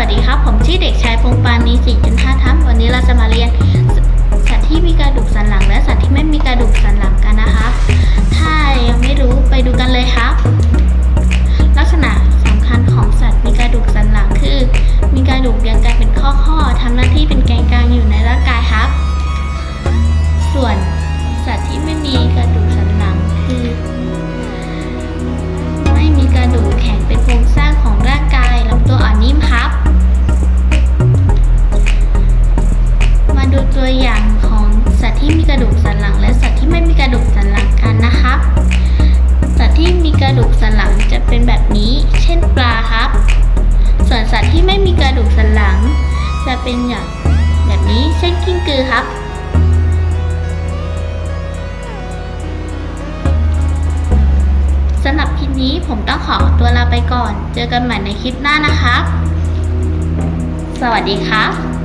สวัสดีครับ ผมชื่อเด็กชายพงปานีสิจันท่าทัพวันนี้เราจะมาเรียนันหลัง จะเป็นอย่างแบบนี้เช่นกิ้งกือครับ สำหรับคลิปนี้ผมต้องขอตัวลาไปก่อน เจอกันใหม่ในคลิปหน้านะครับ สวัสดีครับ